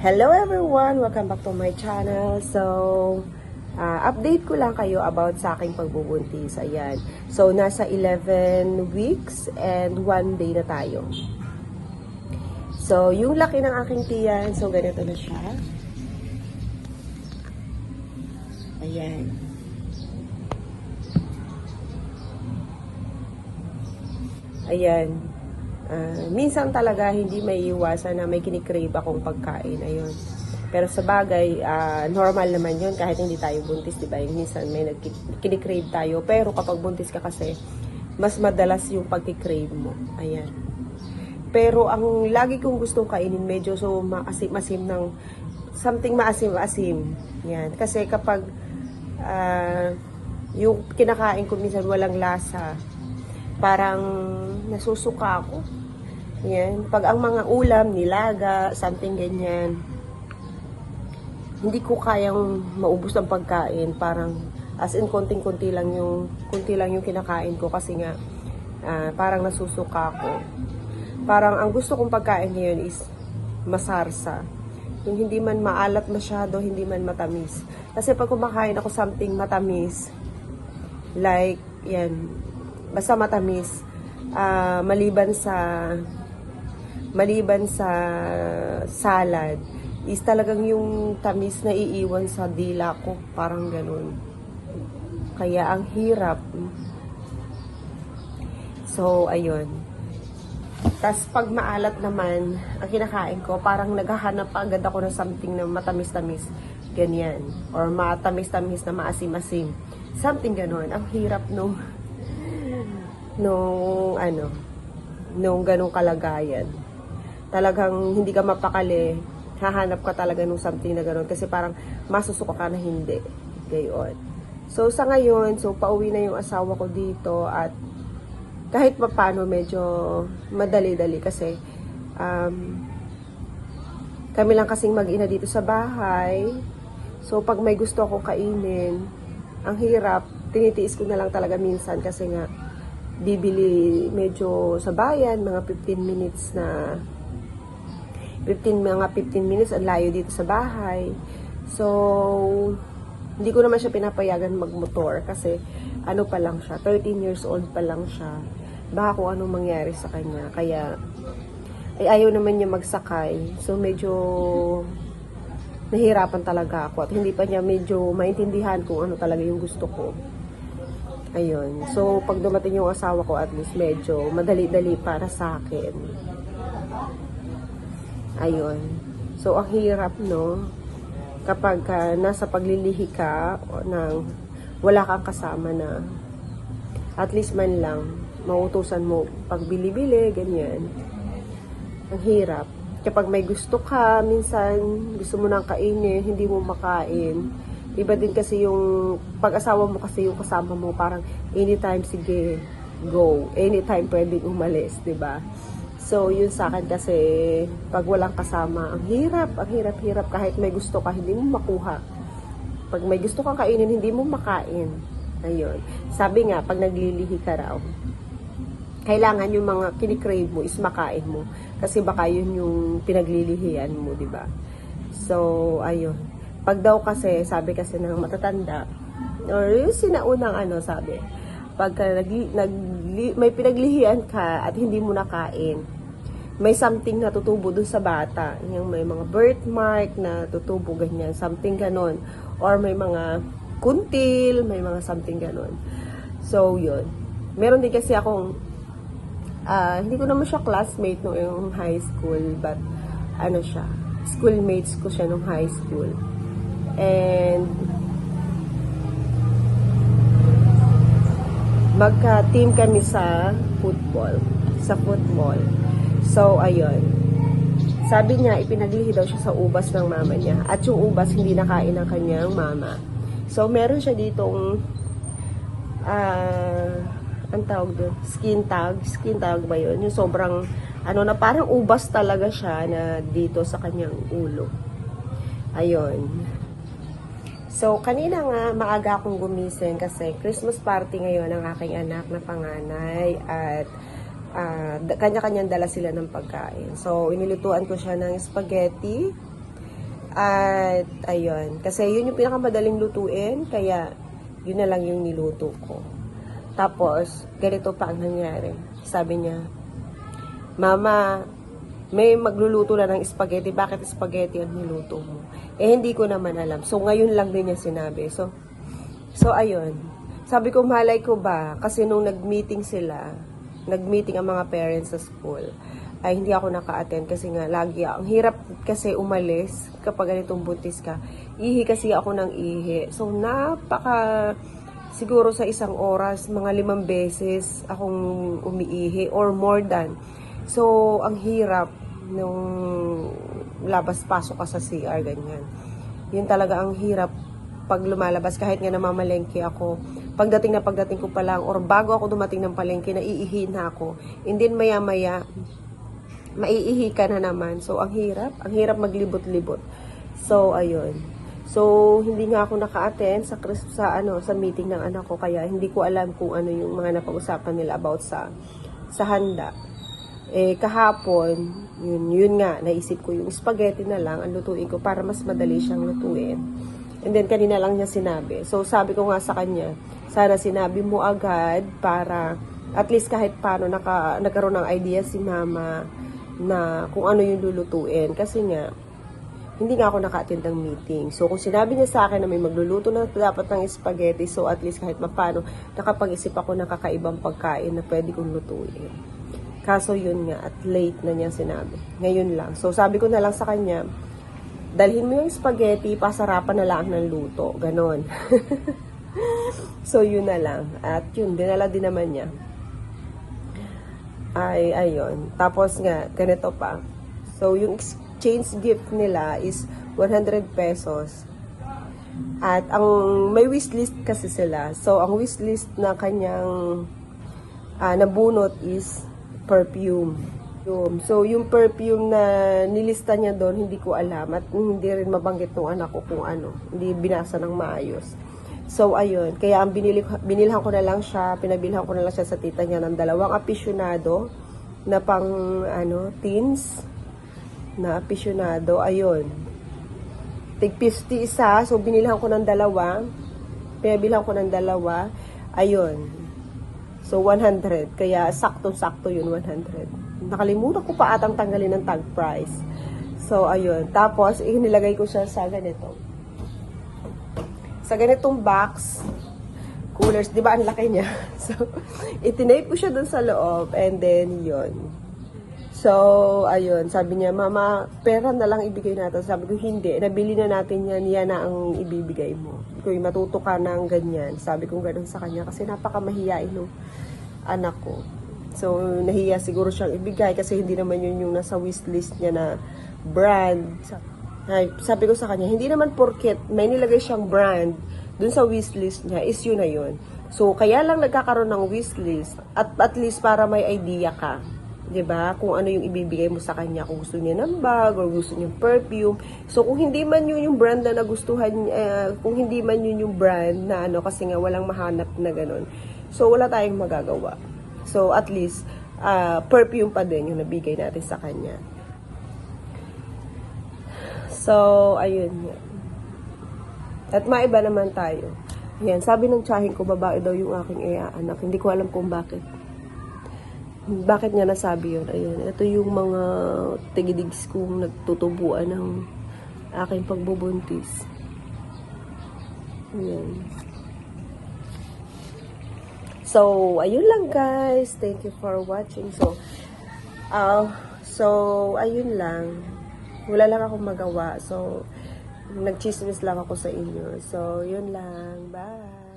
Hello everyone! Welcome back to my channel. So, ah, update ko lang kayo about sa aking pagbubuntis. Ayan. So, nasa 11 weeks and 1 day na tayo. So, yung laki ng aking tiyan, so ganito na siya. Ayan. Ayan. Ah, minsan talaga hindi may iwasan na may kinikrave akong pagkain. Ayun. Pero sa bagay, ah, normal naman yun kahit hindi tayo buntis, di ba? Minsan may nagki- kinikrave tayo. Pero kapag buntis ka kasi, mas madalas yung pagkikrave mo. Ayan. Pero ang lagi kong gustong kainin, medyo so maasim-asim ng something maasim-asim. Yan. Kasi kapag ah, yung kinakain ko minsan walang lasa, parang nasusuka ako. Yan. Pag ang mga ulam, nilaga, something ganyan, hindi ko kayang maubos ng pagkain. Parang as in konting-konti lang yung konti lang yung kinakain ko kasi nga ah, parang nasusuka ako. Parang ang gusto kong pagkain ngayon is masarsa. Yung hindi man maalat masyado, hindi man matamis. Kasi pag kumakain ako something matamis, like, yan, basta matamis, ah, maliban sa, maliban sa salad, is talagang yung tamis na iiwan sa dila ko, parang ganun. Kaya ang hirap. So, ayun. Tapos pag maalat naman, ang kinakain ko, parang naghahanap agad ako ng something na matamis-tamis. Ganyan. Or matamis-tamis na maasim-asim. Something ganon. Ang hirap nung, nung, ano, nung ganong kalagayan. Talagang hindi ka mapakali, hahanap ka talaga nung something na ganon. Kasi parang masusuka ka na hindi. Gayon. So, sa ngayon, so pauwi na yung asawa ko dito at kahit pa paano medyo madali-dali kasi um, kami lang kasing mag-ina dito sa bahay. So pag may gusto akong kainin, ang hirap, tinitiis ko na lang talaga minsan kasi nga bibili medyo sa bayan, mga 15 minutes na 15 mga 15 minutes ang layo dito sa bahay. So hindi ko naman siya pinapayagan magmotor kasi ano pa lang siya, 13 years old pa lang siya. Baka kung anong mangyari sa kanya. Kaya, ay ayaw naman niya magsakay. So, medyo nahirapan talaga ako. At hindi pa niya medyo maintindihan kung ano talaga yung gusto ko. Ayun. So, pag dumating yung asawa ko, at least medyo madali-dali para sa akin. Ayun. So, ang hirap, no? Kapag ah, nasa paglilihi ka ng wala kang kasama na at least man lang mautusan mo pag bili-bili, ganyan. Ang hirap. Kapag may gusto ka, minsan gusto mo nang kainin, hindi mo makain. Iba din kasi yung pag-asawa mo kasi yung kasama mo, parang anytime sige, go. Anytime pwedeng umalis, 'di ba? So, yun sa akin kasi, pag walang kasama, ang hirap, ang hirap-hirap. Kahit may gusto ka, hindi mo makuha. Pag may gusto kang kainin, hindi mo makain. Ayun. Sabi nga, pag naglilihi ka raw, kailangan yung mga kinikrave mo is makain mo. Kasi baka yun yung pinaglilihian mo, di ba? So, ayun. Pag daw kasi, sabi kasi ng matatanda, or yung sinaunang ano, sabi, pagka nagli, nagli, may pinaglihian ka at hindi mo nakain, may something na tutubo dun sa bata. Yung may mga birthmark na tutubo ganyan, something ganon. Or may mga kuntil, may mga something ganon. So, yun. Meron din kasi akong, ah, hindi ko naman siya classmate no yung high school, but ano siya, schoolmates ko siya nung high school. And, magka-team kami sa football. Sa football. So, ayun. Sabi niya, ipinaglihi daw siya sa ubas ng mama niya. At yung ubas, hindi nakain ng kanyang mama. So, meron siya ditong, ah, ang tawag doon, skin tag. Skin tag ba yun? Yung sobrang, ano na, parang ubas talaga siya na dito sa kanyang ulo. Ayun. So, kanina nga, maaga akong gumising kasi Christmas party ngayon ng aking anak na panganay at da- kanya-kanyang dala sila ng pagkain. So, inilutuan ko siya ng spaghetti At, ayun. Kasi yun yung pinakamadaling lutuin, kaya yun na lang yung niluto ko. Tapos, ganito pa ang nangyari. Sabi niya, Mama, may magluluto na ng spaghetti. Bakit spaghetti ang niluto mo? Eh, hindi ko naman alam. So, ngayon lang din niya sinabi. So, so ayun. Sabi ko, malay ko ba? Kasi nung nag-meeting sila, nag-meeting ang mga parents sa school, ay hindi ako naka-attend kasi nga lagi ang hirap kasi umalis kapag ganitong buntis ka. Ihi kasi ako ng ihi. So, napaka siguro sa isang oras, mga limang beses akong umiihi or more than. So, ang hirap nung labas-pasok ka sa CR, ganyan. Yun talaga ang hirap pag lumalabas, kahit nga namamalengke ako. Pagdating na pagdating ko pa lang, or bago ako dumating ng palengke, naiihi na ako. And then maya-maya, maiihi ka na naman. So, ang hirap. Ang hirap maglibot-libot. So, ayun. So, hindi nga ako naka-attend sa, sa, ano, sa meeting ng anak ko, kaya hindi ko alam kung ano yung mga napag-usapan nila about sa, sa handa. Eh, kahapon, yun, yun nga, naisip ko yung spaghetti na lang, ang lutuin ko para mas madali siyang lutuin. And then, kanina lang niya sinabi. So, sabi ko nga sa kanya, sana sinabi mo agad para at least kahit paano naka, nagkaroon ng idea si mama na kung ano yung lulutuin. Kasi nga, hindi nga ako naka-attend ng meeting. So, kung sinabi niya sa akin na may magluluto na dapat ng spaghetti, so at least kahit mapano, nakapag-isip ako ng kakaibang pagkain na pwede kong lutuin. Kaso yun nga, at late na niya sinabi. Ngayon lang. So, sabi ko na lang sa kanya, dalhin mo yung spaghetti, pasarapan na lang ng luto. Ganon. so, yun na lang. At yun, dinala din naman niya. Ay, ayun. Tapos nga, ganito pa. So, yung exchange gift nila is 100 pesos. At ang may wishlist kasi sila. So, ang wishlist na kanyang ah, nabunot is perfume. So, yung perfume na nilista niya doon, hindi ko alam. At hindi rin mabanggit ng anak ko kung ano. Hindi binasa ng maayos. So, ayun. Kaya ang binili, binilhan ko na lang siya, pinabilhan ko na lang siya sa tita niya ng dalawang apisyonado na pang, ano, teens na apisyonado. Ayun. Tig 50 isa. So, binilhan ko ng dalawa. Pinabilhan ko ng dalawa. Ayun. So, 100. Kaya, sakto-sakto yun, 100. Nakalimutan ko pa atang tanggalin ng tag price. So, ayun. Tapos, inilagay ko siya sa ganito. Sa ganitong box, coolers, di ba ang laki niya? So, itinape ko siya dun sa loob and then yun. So, ayun, sabi niya, Mama, pera na lang ibigay natin. Sabi ko, hindi, nabili na natin yan, yan na ang ibibigay mo. Kung matuto ka ng ganyan, sabi ko ganun sa kanya kasi napakamahiyain ng anak ko. So, nahiya siguro siyang ibigay kasi hindi naman yun yung nasa wishlist niya na brand. Ay, sabi ko sa kanya, hindi naman porket may nilagay siyang brand dun sa wishlist niya, is yun na yun. So, kaya lang nagkakaroon ng wishlist at at least para may idea ka. 'Di ba? Kung ano yung ibibigay mo sa kanya, kung gusto niya ng bag or gusto niya perfume. So kung hindi man yun yung brand na nagustuhan, eh, kung hindi man yun yung brand na ano kasi nga walang mahanap na ganun. So wala tayong magagawa. So at least ah, perfume pa din yung nabigay natin sa kanya. So ayun. At maiba naman tayo. Yan, sabi ng tsahin ko, babae daw yung aking iya anak. Hindi ko alam kung bakit bakit niya nasabi yun? Ayan, ito yung mga tigidigs kong nagtutubuan ng aking pagbubuntis. Ayan. So, ayun lang guys. Thank you for watching. So, ah so, ayun lang. Wala lang akong magawa. So, nagchismis lang ako sa inyo. So, yun lang. Bye!